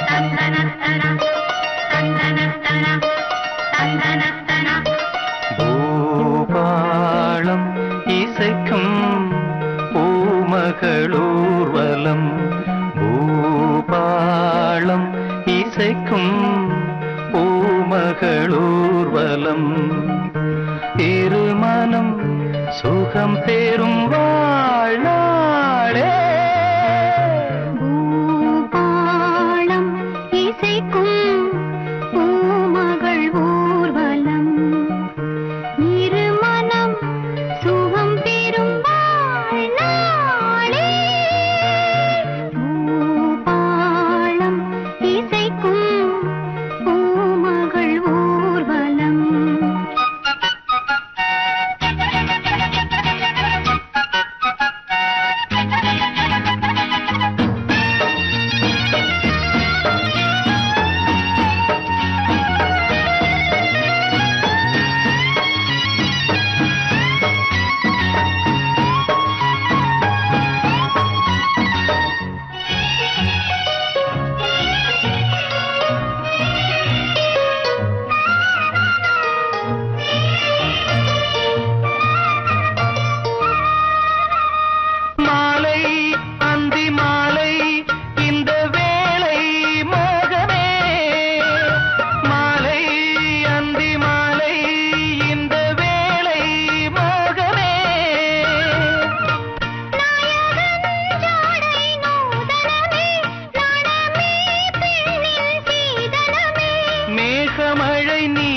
ൂർവലം ഇസയ്ക്കും പൂമകളൂർവലം. ഇരുമനം സുഖം പേരും വാ மழை நீ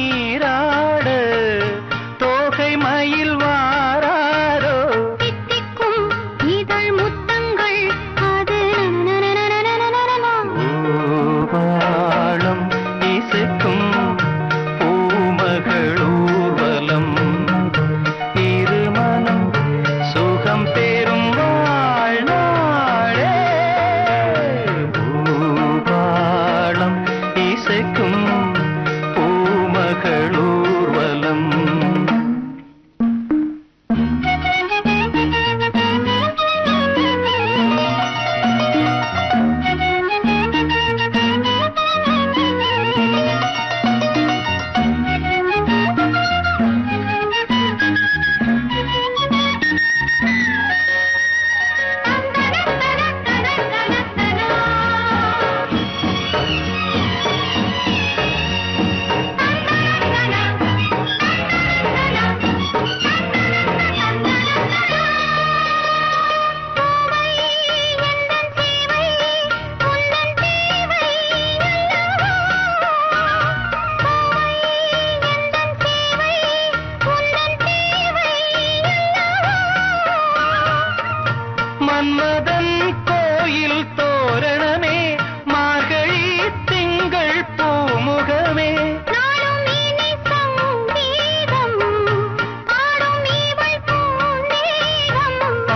மன்மதன் கோயில் தோரணமே மார்கழி திங்கள் பூமுகமே.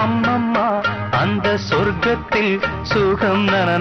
அம்மம்மா அந்த சொர்க்கத்தில் சுகம் நன.